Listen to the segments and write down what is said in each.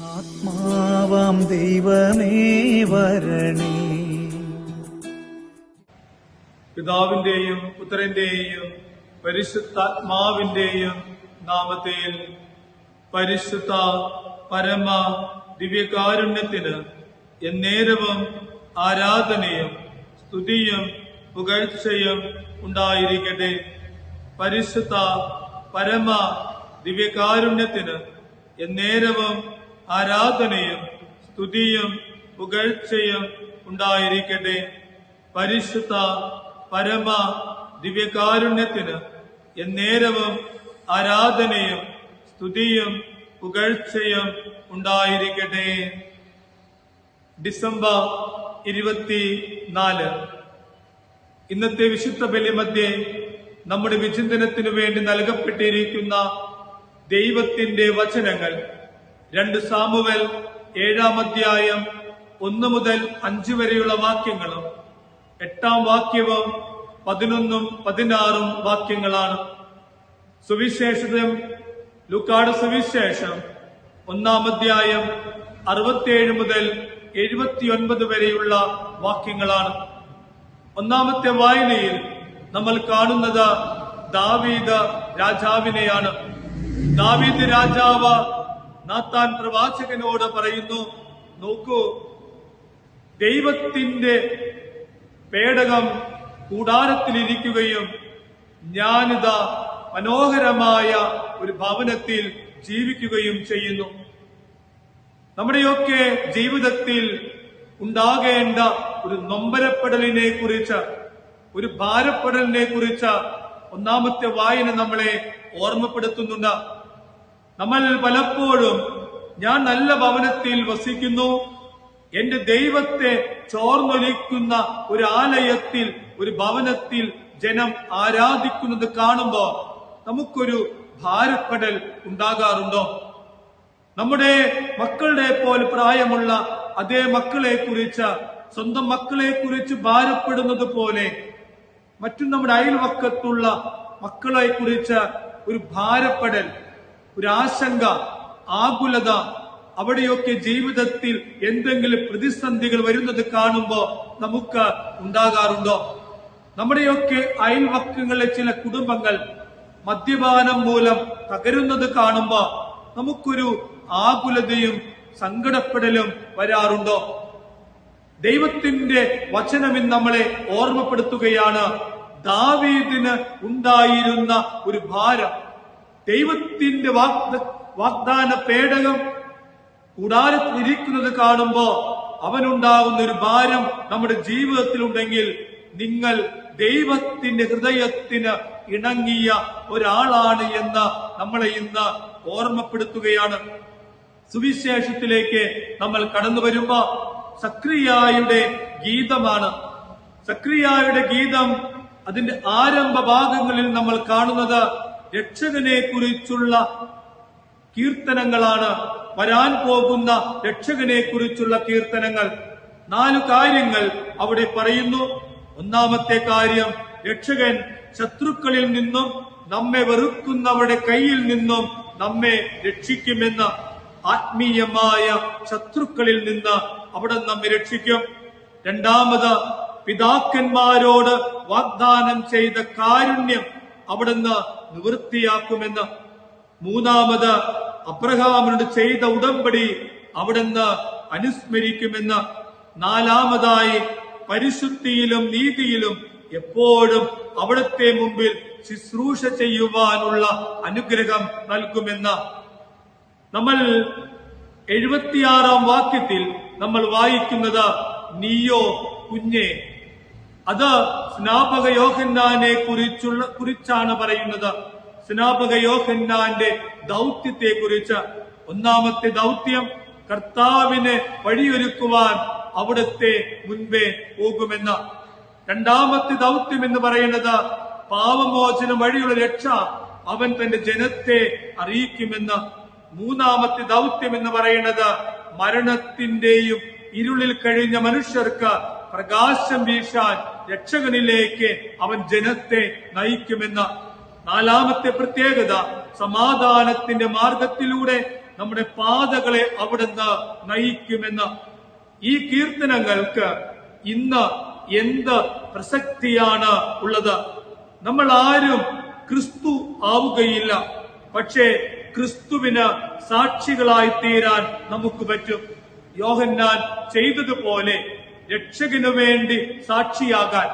ആത്മാവാം ദൈവമേ വരണേ. പിതാവിന്റെയും പുത്രന്റെയും പരിശുദ്ധാത്മാവിന്റെയും നാമത്തിൽ പരിശുദ്ധ പരമ ദിവ്യകാരുണ്യത്തിന് എന്നേരവും ആരാധനയും സ്തുതിയും പുകഴ്ചയും ഉണ്ടായിരിക്കട്ടെ. പരിശുദ്ധ പരമ ദിവ്യകാരുണ്യത്തിന് എന്നേരവും ആരാധനയും സ്തുതിയും പുകഴ്ചയും ഉണ്ടായിരിക്കട്ടെ. പരിശുദ്ധ പരമ ദിവ്യകാരുണ്യത്തിന് എന്നേരവും ആരാധനയും സ്തുതിയും പുകഴ്ചയും ഉണ്ടായിരിക്കട്ടെ. ഡിസംബർ ഇരുപത്തി നാല് ഇന്നത്തെ വിശുദ്ധ ബലിമധ്യേ നമ്മുടെ വിചിന്തനത്തിനു വേണ്ടി നൽകപ്പെട്ടിരിക്കുന്ന ദൈവത്തിന്റെ വചനങ്ങൾ രണ്ട് സാമുവൽ ഏഴാം അധ്യായം ഒന്ന് മുതൽ അഞ്ച് വരെയുള്ള വാക്യങ്ങളും എട്ടാം വാക്യവും പതിനൊന്നും പതിനാറും വാക്യങ്ങളാണ്. സുവിശേഷം ലുക്കാട് സുവിശേഷം ഒന്നാം അധ്യായം അറുപത്തിയേഴ് മുതൽ എഴുപത്തിയൊൻപത് വരെയുള്ള വാക്യങ്ങളാണ്. ഒന്നാമത്തെ വായനയിൽ നമ്മൾ കാണുന്നത് ദാവീദ് രാജാവിനെയാണ്. ദാവീദ് രാജാവ് നാത്താൻ പ്രവാചകനോട് പറയുന്നു നോക്കൂ ദൈവത്തിന്റെ പേടകം കൂടാരത്തിലിരിക്കുകയും ഞാനിതാ മനോഹരമായ ഒരു ഭവനത്തിൽ ജീവിക്കുകയും ചെയ്യുന്നു. നമ്മുടെയൊക്കെ ജീവിതത്തിൽ ഉണ്ടാകേണ്ട ഒരു നൊമ്പരപ്പെടലിനെ കുറിച്ച് ഒരു ഭാരപ്പെടലിനെ കുറിച്ച് ഒന്നാമത്തെ വായന നമ്മളെ ഓർമ്മപ്പെടുത്തുന്നുണ്ട്. നമ്മൾ പലപ്പോഴും ഞാൻ നല്ല ഭവനത്തിൽ വസിക്കുന്നു. എന്റെ ദൈവത്തെ ചോർന്നൊലിക്കുന്ന ഒരു ആലയത്തിൽ ഒരു ഭവനത്തിൽ ജനം ആരാധിക്കുന്നത് കാണുമ്പോ നമുക്കൊരു ഭാരപ്പെടൽ ഉണ്ടാകാറുണ്ടോ? നമ്മുടെ മക്കളുടെ പോലെ പ്രായമുള്ള അതേ മക്കളെ കുറിച്ച് സ്വന്തം മക്കളെ കുറിച്ച് ഭാരപ്പെടുന്നത് പോലെ മറ്റും നമ്മുടെ അയൽവക്കത്തുള്ള മക്കളെ കുറിച്ച് ഒരു ഭാരപ്പെടൽ ഒരു ആശങ്ക ആകുലത അവിടെയൊക്കെ ജീവിതത്തിൽ എന്തെങ്കിലും പ്രതിസന്ധികൾ വരുന്നത് കാണുമ്പോൾ നമുക്ക് ഉണ്ടാകാറുണ്ടോ? നമ്മുടെയൊക്കെ അയൽവക്കങ്ങളിലെ ചില കുടുംബങ്ങൾ മദ്യപാനം മൂലം തകരുന്നത് കാണുമ്പോ നമുക്കൊരു ആകുലതയും സങ്കടപ്പെടലും വരാറുണ്ടോ? ദൈവത്തിന്റെ വചനമിൽ നമ്മളെ ഓർമ്മപ്പെടുത്തുകയാണ്. ദാവീദിന് ഉണ്ടായിരുന്ന ഒരു ഭാരം. ദൈവത്തിന്റെ വാഗ്ദ വാഗ്ദാന പേടകം കൂടാരത്തിലിരിക്കുന്നത് കാണുമ്പോ അവനുണ്ടാകുന്ന ഒരു ഭാരം നമ്മുടെ ജീവിതത്തിലുണ്ടെങ്കിൽ നിങ്ങൾ ദൈവത്തിന്റെ ഹൃദയത്തിന് ഇണങ്ങിയ ഒരാളാണ് എന്ന് നമ്മളെ ഇന്ന് ഓർമ്മപ്പെടുത്തുകയാണ്. സുവിശേഷത്തിലേക്ക് നമ്മൾ കടന്നു വരുമ്പോ സക്രിയായുടെ ഗീതമാണ്. സക്രിയായുടെ ഗീതം അതിന്റെ ആരംഭ ഭാഗങ്ങളിൽ നമ്മൾ കാണുന്നത് രക്ഷകനെ കുറിച്ചുള്ള കീർത്തനങ്ങളാണ് വരാൻ പോകുന്ന രക്ഷകനെ കുറിച്ചുള്ള കീർത്തനങ്ങൾ. നാലു കാര്യങ്ങൾ അവിടെ പറയുന്നു. ഒന്നാമത്തെ കാര്യം രക്ഷകൻ ശത്രുക്കളിൽ നിന്നും നമ്മെ വെറുക്കുന്നവരുടെ കയ്യിൽ നിന്നും നമ്മെ രക്ഷിക്കുമെന്ന ആത്മീയമായ ശത്രുക്കളിൽ നിന്ന് അവിടെ നമ്മെ രക്ഷിക്കും. രണ്ടാമത് പിതാക്കന്മാരോട് വാഗ്ദാനം ചെയ്ത കാരുണ്യം അവിടുന്ന് നിവൃത്തിയാക്കുമെന്ന്. മൂന്നാമത് അബ്രഹാമിനോട് ചെയ്ത ഉടമ്പടി അവിടുന്ന് അനുസ്മരിക്കുമെന്ന്. നാലാമതായി പരിശുദ്ധിയിലും നീതിയിലും എപ്പോഴും അവിടുത്തെ മുമ്പിൽ ശുശ്രൂഷ ചെയ്യുവാനുള്ള അനുഗ്രഹം നൽകുമെന്ന്. നമ്മൾ എഴുപത്തിയാറാം വാക്യത്തിൽ നമ്മൾ വായിക്കുന്നത് നീയോ കുഞ്ഞേ അത് സ്നാപക യോഹന്നാനെ കുറിച്ചുള്ള കുറിച്ചാണ് പറയുന്നത്. സ്നാപക യോഹന്നാന്റെ ദൗത്യത്തെ കുറിച്ച് ഒന്നാമത്തെ ദൗത്യം കർത്താവിന് വഴിയൊരുക്കുവാൻ അവിടുത്തെ മുൻപേ പോകുമെന്ന്. രണ്ടാമത്തെ ദൗത്യം എന്ന് പറയുന്നത് പാവമോചനം വഴിയുള്ള രക്ഷ അവൻ തന്റെ ജനത്തെ അറിയിക്കുമെന്ന്. മൂന്നാമത്തെ ദൗത്യം എന്ന് പറയുന്നത് മരണത്തിന്റെയും ഇരുളിൽ കഴിഞ്ഞ മനുഷ്യർക്ക് പ്രകാശം വീശാൻ രക്ഷകനിലേക്ക് അവൻ ജനത്തെ നയിക്കുമെന്ന നാലാമത്തെ പ്രത്യേകത സമാധാനത്തിന്റെ മാർഗത്തിലൂടെ നമ്മുടെ പാതകളെ അവിടുന്ന് നയിക്കുമെന്ന ഈ കീർത്തനങ്ങൾക്ക് ഇന്ന് എന്ത് പ്രസക്തിയാണ് ഉള്ളത്? നമ്മൾ ആരും ക്രിസ്തു ആവുകയില്ല. പക്ഷേ ക്രിസ്തുവിന് സാക്ഷികളായി തീരാൻ നമുക്ക് പറ്റും. യോഹന്നാൻ ചെയ്തതുപോലെ രക്ഷകനു വേണ്ടി സാക്ഷിയാകാൻ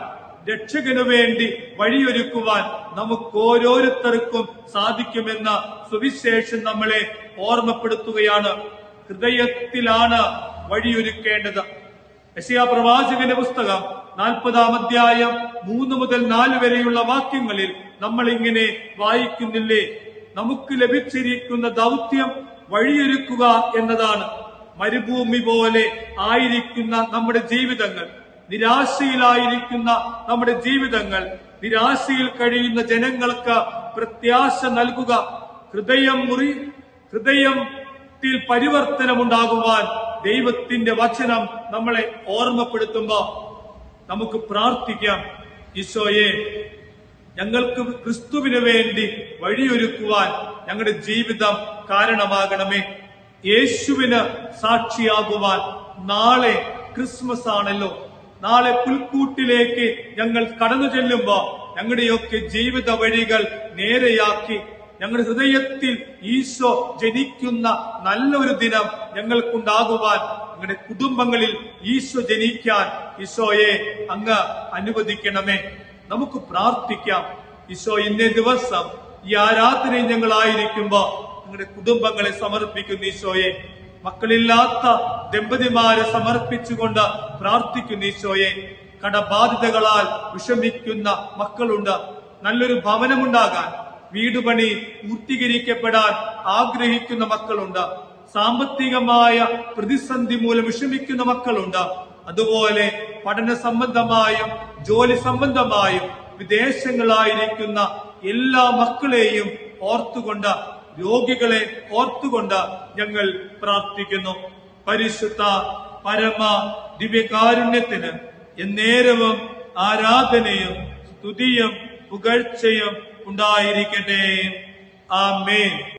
രക്ഷകനു വേണ്ടി വഴിയൊരുക്കുവാൻ നമുക്ക് ഓരോരുത്തർക്കും സാധിക്കുമെന്ന സുവിശേഷം നമ്മളെ ഓർമ്മപ്പെടുത്തുകയാണ്. ഹൃദയത്തിലാണ് വഴിയൊരുക്കേണ്ടത്. യശയാ പ്രവാചകന്റെ പുസ്തകം നാൽപ്പതാം അധ്യായം മൂന്ന് മുതൽ നാല് വരെയുള്ള വാക്യങ്ങളിൽ നമ്മൾ ഇങ്ങനെ വായിക്കുന്നില്ലേ? നമുക്ക് ലഭിച്ചിരിക്കുന്ന ദൗത്യം വഴിയൊരുക്കുക എന്നതാണ്. മരുഭൂമി പോലെ ആയിരിക്കുന്ന നമ്മുടെ ജീവിതങ്ങൾ നിരാശയിലായിരിക്കുന്ന നമ്മുടെ ജീവിതങ്ങൾ നിരാശയിൽ കഴിയുന്ന ജനങ്ങൾക്ക് പ്രത്യാശ നൽകുക ഹൃദയം മുറി ഹൃദയത്തിൽ പരിവർത്തനമുണ്ടാകുവാൻ ദൈവത്തിന്റെ വചനം നമ്മളെ ഓർമ്മപ്പെടുത്തുമ്പോ നമുക്ക് പ്രാർത്ഥിക്കാം. ഈശോയെ ഞങ്ങൾക്ക് ക്രിസ്തുവിന് വേണ്ടി വഴിയൊരുക്കുവാൻ ഞങ്ങളുടെ ജീവിതം കാരണമാകണമേ. യേശുവിന് സാക്ഷിയാകുവാൻ നാളെ ക്രിസ്മസ് ആണല്ലോ. നാളെ പുൽക്കൂട്ടിലേക്ക് ഞങ്ങൾ കടന്നു ചെല്ലുമ്പോ ഞങ്ങളുടെയൊക്കെ ജീവിത വഴികൾ നേരെയാക്കി ഞങ്ങളുടെ ഹൃദയത്തിൽ ഈശോ ജനിക്കുന്ന നല്ലൊരു ദിനം ഞങ്ങൾക്കുണ്ടാകുവാൻ ഞങ്ങളുടെ കുടുംബങ്ങളിൽ ഈശോ ജനിക്കാൻ ഈശോയെ അങ്ങ് അനുവദിക്കണമേ. നമുക്ക് പ്രാർത്ഥിക്കാം. ഈശോ ഇന്നേ ദിവസം ഈ ആരാധനയിൽ ഞങ്ങളായിരിക്കുമ്പോ നിങ്ങളുടെ കുടുംബങ്ങളെ സമർപ്പിക്കുന്ന ഈശോയെ മക്കളില്ലാത്ത ദമ്പതിമാരെ സമർപ്പിച്ചുകൊണ്ട് പ്രാർത്ഥിക്കുന്ന ഈശോയെ കടബാധിതകളാൽ വിഷമിക്കുന്ന മക്കളുണ്ട്. നല്ലൊരു ഭവനമുണ്ടാകാൻ വീടുപണി പൂർത്തീകരിക്കപ്പെടാൻ ആഗ്രഹിക്കുന്ന മക്കളുണ്ട്. സാമ്പത്തികമായ പ്രതിസന്ധി മൂലം വിഷമിക്കുന്ന മക്കളുണ്ട്. അതുപോലെ പഠന സംബന്ധമായും ജോലി സംബന്ധമായും വിദേശങ്ങളായിരിക്കുന്ന എല്ലാ മക്കളെയും ഓർത്തുകൊണ്ട് രോഗികളെ ഓർത്തുകൊണ്ട് ഞങ്ങൾ പ്രാർത്ഥിക്കുന്നു. പരിശുദ്ധ പരമ ദിവ്യകാരുണ്യത്തിന് എന്നേരവും ആരാധനയും സ്തുതിയും പുകഴ്ചയും ഉണ്ടായിരിക്കട്ടെ. ആമേൻ.